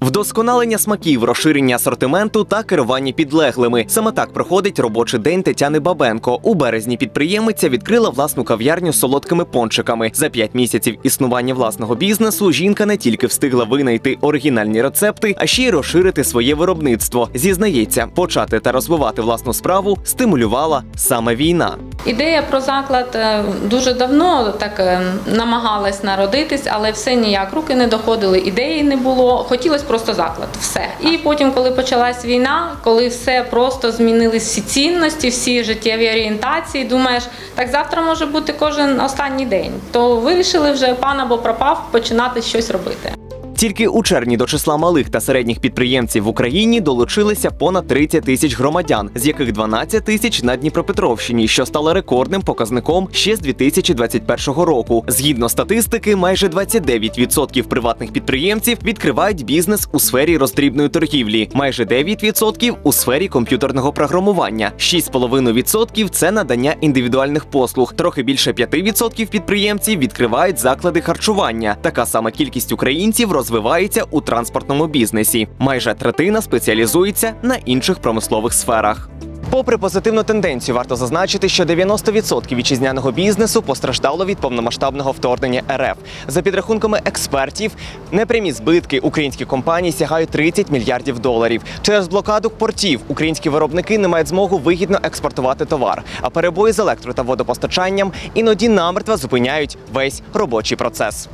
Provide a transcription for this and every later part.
Вдосконалення смаків, розширення асортименту та керування підлеглими. Саме так проходить робочий день Тетяни Бабенко. У березні підприємиця відкрила власну кав'ярню з солодкими пончиками. За п'ять місяців існування власного бізнесу жінка не тільки встигла винайти оригінальні рецепти, а ще й розширити своє виробництво. Зізнається, почати та розвивати власну справу стимулювала саме війна. Ідея про заклад е, дуже давно так е, намагалась народитись, але все ніяк руки не доходили, ідеї не було. Хотілося просто заклад, все. І потім, коли почалась війна, коли все просто змінились всі цінності, всі життєві орієнтації, думаєш, так завтра може бути кожен останній день. То вирішили вже пан або пропав починати щось робити. Тільки у червні до числа малих та середніх підприємців в Україні долучилися понад 30 тисяч громадян, з яких 12 тисяч на Дніпропетровщині, що стало рекордним показником ще з 2021 року. Згідно статистики, майже 29% приватних підприємців відкривають бізнес у сфері роздрібної торгівлі, майже 9% у сфері комп'ютерного програмування, 6,5% – це надання індивідуальних послуг. Трохи більше 5% підприємців відкривають заклади харчування. Така сама кількість українців розвивається у транспортному бізнесі. Майже третина спеціалізується на інших промислових сферах. Попри позитивну тенденцію, варто зазначити, що 90% вітчизняного бізнесу постраждало від повномасштабного вторгнення РФ. За підрахунками експертів, непрямі збитки українських компаній сягають 30 мільярдів доларів. Через блокаду портів українські виробники не мають змогу вигідно експортувати товар, а перебої з електро та водопостачанням іноді намертво зупиняють весь робочий процес.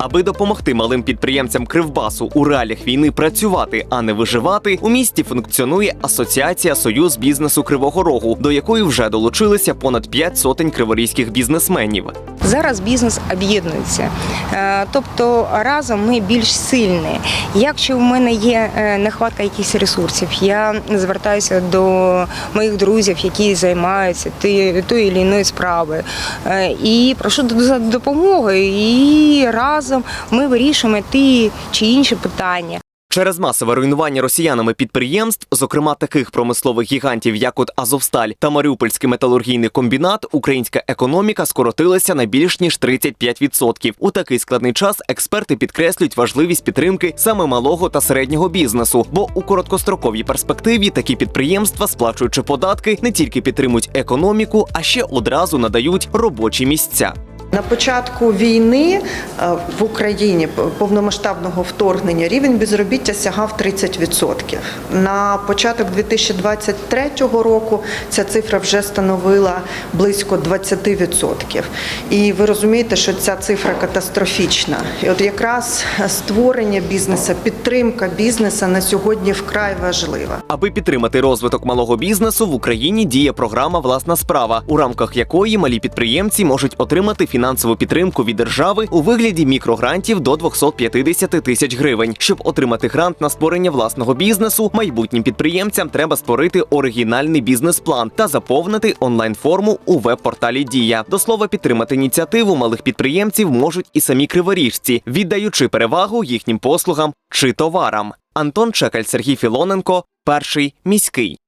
Аби допомогти малим підприємцям Кривбасу у реаліях війни працювати, а не виживати, у місті функціонує асоціація Союз бізнесу Кривого Рогу, до якої вже долучилися понад п'ять сотень криворізьких бізнесменів. Зараз бізнес об'єднується, Е, тобто разом ми більш сильні. Якщо в мене є е, нехватка якихось ресурсів, я звертаюся до моїх друзів, які займаються тою чи іншою справою, е, і прошу за допомогою. І разом ми вирішуємо ті чи інші питання. Через масове руйнування росіянами підприємств, зокрема таких промислових гігантів, як от Азовсталь та Маріупольський металургійний комбінат, українська економіка скоротилася на більш ніж 35%. У такий складний час експерти підкреслюють важливість підтримки саме малого та середнього бізнесу, бо у короткостроковій перспективі такі підприємства, сплачуючи податки, не тільки підтримують економіку, а ще одразу надають робочі місця. На початку війни е, в Україні повномасштабного вторгнення рівень безробіття сягав 30%. На початок 2023 року ця цифра вже становила близько 20%. І ви розумієте, що ця цифра катастрофічна. І от якраз створення бізнесу, підтримка бізнесу на сьогодні вкрай важлива. Аби підтримати розвиток малого бізнесу в Україні діє програма Власна справа, у рамках якої малі підприємці можуть отримати фінансову підтримку від держави у вигляді мікрогрантів до 250 тисяч гривень. Щоб отримати грант на створення власного бізнесу, майбутнім підприємцям треба створити оригінальний бізнес-план та заповнити онлайн-форму у веб-порталі Дія. До слова, підтримати ініціативу малих підприємців можуть і самі криворіжці, віддаючи перевагу їхнім послугам чи товарам. Антон Чекаль, Сергій Філоненко, перший міський.